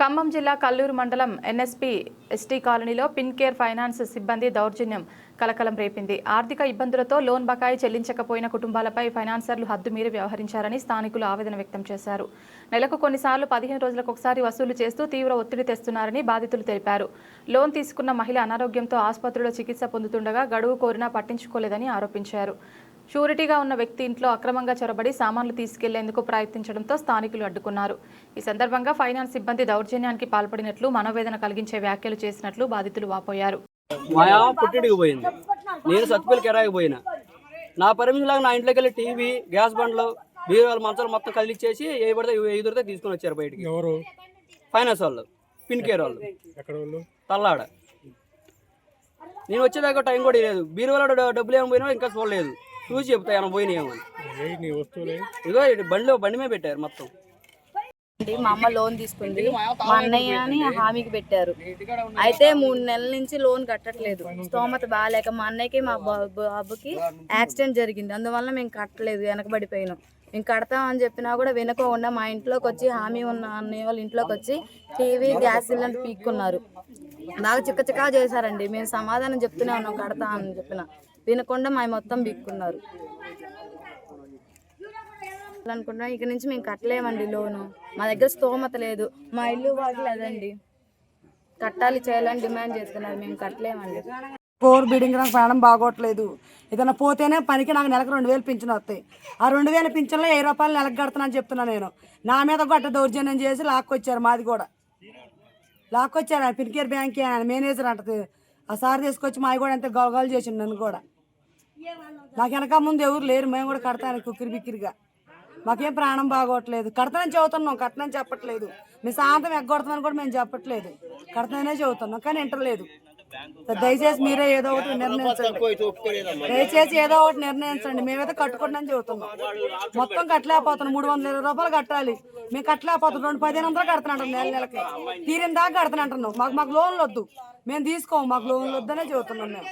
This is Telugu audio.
ఖమ్మం జిల్లా కల్లూరు మండలం ఎన్ఎస్పి ఎస్టీ కాలనీలో పిన్ కేర్ ఫైనాన్స్ సిబ్బంది దౌర్జన్యం కలకలం రేపింది. ఆర్థిక ఇబ్బందులతో లోన్ బకాయి చెల్లించకపోయిన కుటుంబాలపై ఫైనాన్సర్లు హద్దుమీరి వ్యవహరించారని స్థానికులు ఆవేదన వ్యక్తం చేశారు. నెలకు కొన్నిసార్లు పదిహేను రోజులకు ఒకసారి వసూలు చేస్తూ తీవ్ర ఒత్తిడి తెస్తున్నారని బాధితులు తెలిపారు. లోన్ తీసుకున్న మహిళ అనారోగ్యంతో ఆసుపత్రిలో చికిత్స పొందుతుండగా గడువు కోరినా పట్టించుకోలేదని ఆరోపించారు. షూరిటీగా ఉన్న వ్యక్తి ఇంట్లో అక్రమంగా చొరబడి సామాన్లు తీసుకెళ్ళేందుకు ప్రయత్నించడంతో స్థానికులు అడ్డుకున్నారు. ఈ సందర్భంగా ఫైనాన్స్ సిబ్బంది దౌర్జన్యానికి పాల్పడినట్లు మనోవేదన కలిగించే వ్యాఖ్యలు చేసినట్లు బాధితులు వాపోయారు. అమ్మ పుట్టిడికి పోయింది. నేను సత్తుపల్లి కిరాయికి పోయినా. నా లాగా నా ఇంట్లోకి వెళ్ళి టీవీ గ్యాస్ బండ్లు బీరువాలు మంచాలు మొత్తం కలిచ్చేసి ఏ పడితే ఎదురితే తీసుకొని వచ్చారు బయటికి. ఎవరు? ఫైనాన్స్ వాళ్ళు పిన్ కేర్ వాళ్ళు. తల్లాడ. నేను వచ్చేదాకా టైం కూడా లేదు. బీరువాలో డబ్బులు ఏమైనా పోయినా ఇంకా చూడలేదు. చూసి చెప్తా ఏమైనా పోయినాయేమో అని. ఇటు బండిలో బండి మీద పెట్టారు మొత్తం. మా అమ్మ లోన్ తీసుకుంది. మా అన్నయ్య అని హామీకి పెట్టారు. అయితే మూడు నెలల నుంచి లోన్ కట్టట్లేదు. స్తోమత బాగాలేక మా అన్నయ్యకి మా బాబుకి యాక్సిడెంట్ జరిగింది. అందువల్ల మేము కట్టలేదు వెనకబడిపోయినాం. మేము కడతామని చెప్పినా కూడా వినకోకుండా మా ఇంట్లోకి వచ్చి హామీ ఉన్న అన్నయ్య వాళ్ళ ఇంట్లోకి వచ్చి టీవీ గ్యాస్ సిలిండర్ పీక్కున్నారు. బాగా చిక్క చిక్క చేశారండి. మేము సమాధానం చెప్తూనే ఉన్నాం కడతా అని చెప్పిన. వినకుండా మా మొత్తం బిక్కున్నారు. అనుకుంటున్నాం ఇక నుంచి మేము కట్టలేమండి లోను. మా దగ్గర స్తోమత లేదు. మా ఇల్లు వాడలేదండి. కట్టాలి చేయాలని డిమాండ్ చేస్తున్నారు. మేము కట్టలేమండి. ఫోర్ బిడింగ్ నాకు ప్రాణం బాగోట్లేదు. ఏదైనా పోతేనే పనికి నాకు నెలకు రెండు వేలు పింఛన్ వస్తాయి. ఆ రెండు వేల పింఛన్లో వెయ్యి రూపాయలు నెలకు కడుతున్నాను చెప్తున్నా నేను. నా మీద గొట్ట దౌర్జన్యం చేసి లాక్కొచ్చారు మాది కూడా. లాక్కొచ్చారు ఆ పిన్కేర్ బ్యాంక్ మేనేజర్ అంటది. ఆ సార్ తీసుకొచ్చి మావి కూడా అంతే గొలగోలు చేసిండు నన్ను కూడా. నాకు వెనక ముందు ఎవరు లేరు మేము కూడా కడతాను కుక్కిరి బిక్కిరిగా. మాకేం ప్రాణం బాగోట్లేదు. కడతానని చదువుతున్నాం కట్టనని చెప్పట్లేదు. మీ సాయంత్రం ఎగ్గొడతామని కూడా మేము చెప్పట్లేదు. కడతానే చెబుతున్నాం కానీ వింటలేదు. దయచేసి మీరే ఏదో ఒకటి నిర్ణయించండి. దయచేసి ఏదో ఒకటి నిర్ణయించండి. మేమైతే కట్టుకుంటామని చెబుతున్నాం. మొత్తం కట్టలేకపోతున్నాం. మూడు వందల ఇరవై రూపాయలు కట్టాలి. మేము కట్టలేకపోతున్నాం. రెండు పదిహేను వందలు కడుతున్నాం నెల నెలకి. తీరిన దాకా కడుతున్నాం మాకు మాకు లోన్లు వద్దు. మేము తీసుకోము. మాకు లోన్లు వద్దనే చెబుతున్నాం మేము.